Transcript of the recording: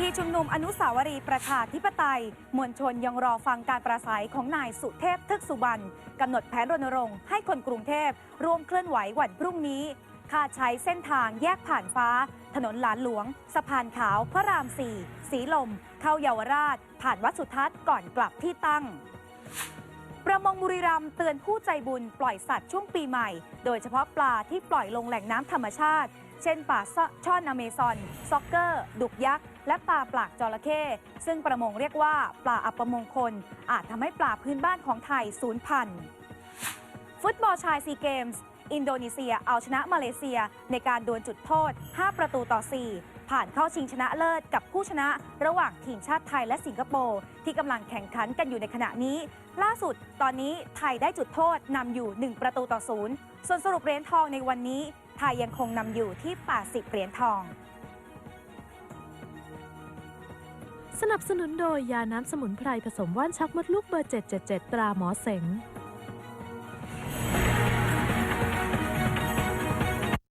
ทีชุมนุมอนุสาวรีย์ประชาธิปไตย มวลชนยังรอฟังการประสัยของนายสุเทพทึกสุบรรณกำหนดแผนรณรงค์ให้คนกรุงเทพร่วมเคลื่อนไหววันพรุ่งนี้คาดใช้เส้นทางแยกผ่านฟ้า ถนนหลานหลวง สะพานขาวพระรามสี่สีลม เข้าเยาวราช ผ่านวัดสุทัศน์ก่อนกลับที่ตั้ง ประมงบุรีรัมย์เตือนผู้ใจบุญปล่อยสัตว์ช่วงปีใหม่ โดยเฉพาะปลาที่ปล่อยลงแหล่งน้ำธรรมชาติ เช่นปลาช่อนอเมซอน ซ็อกเกอร์ ดุกยักษ์ และปลาปลากจระเข้ ซึ่งประมงเรียกว่า ปลาอัปมงคล อาจทำให้ปลาพื้นบ้านของไทยสูญพันธุ์ ฟุตบอลชายซีเกมส์อินโดนีเซียเอาชนะมาเลเซียในการดวลจุดโทษ 5 ประตูต่อ 4 ผ่านเข้าชิงชนะเลิศกับผู้ชนะระหว่างทีมชาติไทยและสิงคโปร์ที่กำลังแข่งขันกันอยู่ในขณะนี้ ล่าสุดตอนนี้ไทยได้จุดโทษนำอยู่ 1 ประตูต่อศูนย์ส่วนสรุปเหรียญทองในวันนี้ ไทยยังคงนำอยู่ที่ 80 เหรียญทอง สนับสนุนโดยยาน้ำสมุนไพรผสมว่านชักมดลูกเบอร์ 777 ตราหมอเสง